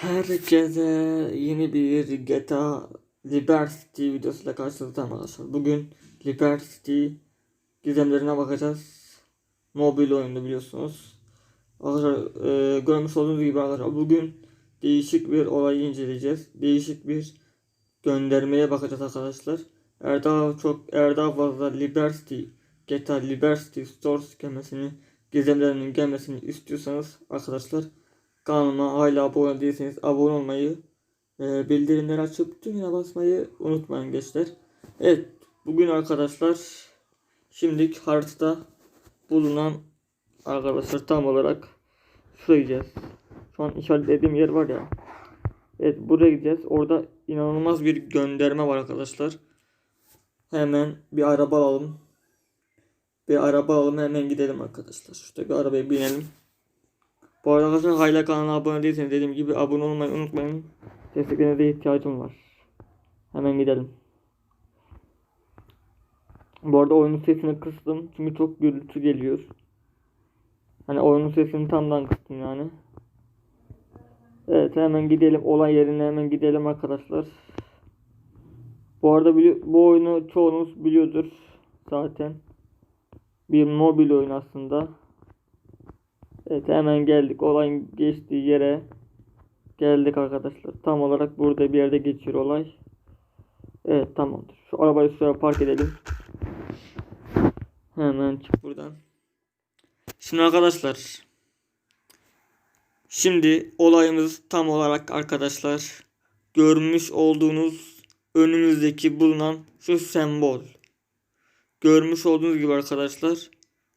Herkese yeni bir GTA Liberty videosuyla karşınızdayım arkadaşlar. Bugün Liberty gizemlerine bakacağız. Mobil oyunu biliyorsunuz. Arkadaşlar e, görmüş olduğunuz gibi arkadaşlar bugün değişik bir olayı inceleyeceğiz. Değişik bir göndermeye bakacağız arkadaşlar. Eğer daha çok eğer daha fazla Liberty GTA Liberty Stores gelmesini gizemlerinin gelmesini istiyorsanız arkadaşlar Kanalıma hala abone değilseniz abone olmayı, e, bildirimleri açıp tümüne basmayı unutmayın gençler. Evet bugün arkadaşlar şimdilik haritada bulunan arkadaşlar tam olarak şuraya. Şu an işaretlediğim yer var ya. Evet buraya gideceğiz. Orada inanılmaz bir gönderme var arkadaşlar. Hemen bir araba alalım. Bir araba alalım hemen gidelim arkadaşlar. Şurada bir arabaya binelim. Bu arada arkadaşlar hala kanala abone değilseniz dediğim gibi abone olmayı unutmayın. Desteklerinize ihtiyacım var. Hemen gidelim. Bu arada oyunun sesini kıstım çünkü çok gürültü geliyor. Hani oyunun sesini tamdan kıstım yani. Evet hemen gidelim olay yerine hemen gidelim arkadaşlar. Bu arada bu oyunu çoğunuz biliyordur zaten. Bir mobil oyun aslında. Evet hemen geldik. Olayın geçtiği yere geldik arkadaşlar. Tam olarak burada bir yerde geçiyor olay. Evet tamamdır. Şu arabayı şuraya park edelim. Hemen çık buradan. Şimdi arkadaşlar. Şimdi olayımız tam olarak arkadaşlar görmüş olduğunuz önümüzdeki bulunan şu sembol. Görmüş olduğunuz gibi arkadaşlar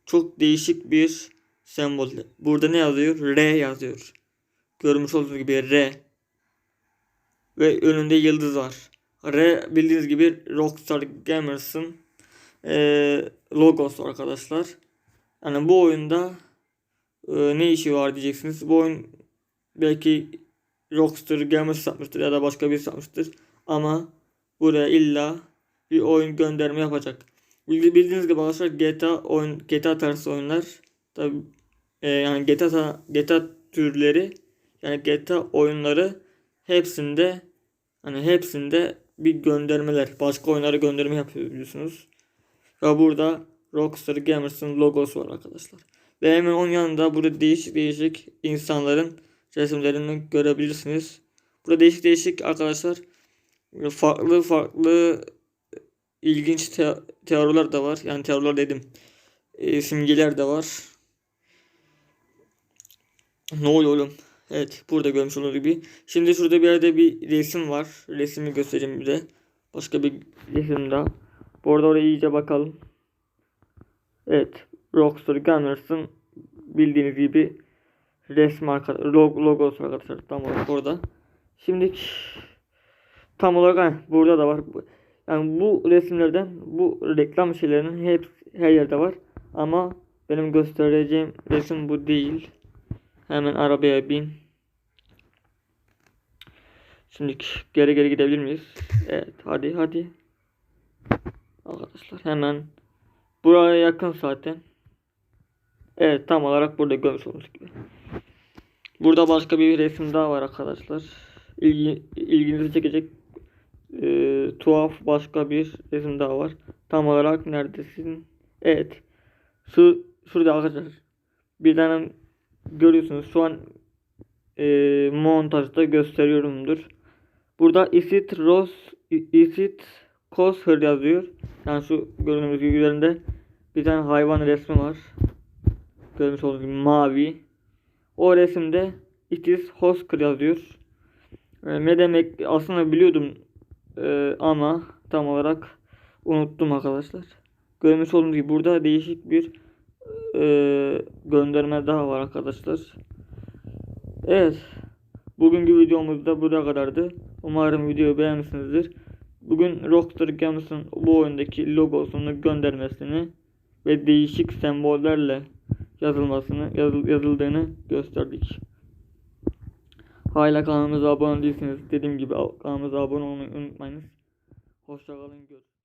çok değişik bir sembol. Burada ne yazıyor? R yazıyor. Görmüş olduğunuz gibi R. Ve önünde yıldız var. R bildiğiniz gibi Rockstar Gamers'ın e, logosu arkadaşlar. Yani bu oyunda e, ne işi var diyeceksiniz. Bu oyun belki Rockstar Gamers satmıştır ya da başka bir satmıştır. Ama buraya illa bir oyun gönderme yapacak. Bildiğiniz gibi arkadaşlar GTA oyun GTA tarzı oyunlar tabi e, yani GTA GTA türleri yani GTA oyunları hepsinde hani hepsinde bir göndermeler başka oyunlara gönderme yapıyor biliyorsunuz. Ve burada Rockstar Gamers'ın logosu var arkadaşlar. Ve hemen onun yanında burada değişik değişik insanların resimlerini görebilirsiniz. Burada değişik değişik arkadaşlar farklı farklı ilginç te teoriler de var. Yani teoriler dedim. E, simgeler de var. Ne oluyor oğlum? Evet burada görmüş olduğunuz gibi. Şimdi şurada bir yerde bir resim var. Resmi göstereyim bir de. Başka bir resim daha. Bu arada oraya iyice bakalım. Evet. Rockstar Gamers'ın bildiğiniz gibi resmi arka, logosu arkadaşlar tam olarak orada. Şimdi tam olarak heh, burada da var. Yani bu resimlerden bu reklam şeylerinin hep her yerde var. Ama benim göstereceğim resim bu değil. Hemen arabaya bin. Şimdi geri geri gidebilir miyiz? Evet hadi hadi. Arkadaşlar hemen buraya yakın zaten. Evet tam olarak burada görmüş olduğunuz gibi. Burada başka bir resim daha var arkadaşlar. İlgi, ilginizi çekecek e, tuhaf başka bir resim daha var. Tam olarak neredesin? Evet. Şu şurada arkadaşlar. Bir tane görüyorsunuz şu an e, montajda gösteriyorumdur. Burada isit ros isit kosher yazıyor. Yani şu gördüğünüz gibi üzerinde bir tane hayvan resmi var. Görmüş olduğunuz gibi mavi. O resimde it is Hosker yazıyor. E, ne demek aslında biliyordum e, ama tam olarak unuttum arkadaşlar. Görmüş olduğunuz gibi burada değişik bir e, gönderme daha var arkadaşlar. Evet. Bugünkü videomuz da buraya kadardı. Umarım videoyu beğenmişsinizdir. Bugün Rockstar Games'ın bu oyundaki logosunu göndermesini ve değişik sembollerle yazılmasını yazıl, yazıldığını gösterdik. Hala kanalımıza abone değilseniz dediğim gibi kanalımıza abone olmayı unutmayınız. Hoşçakalın. Görüşürüz.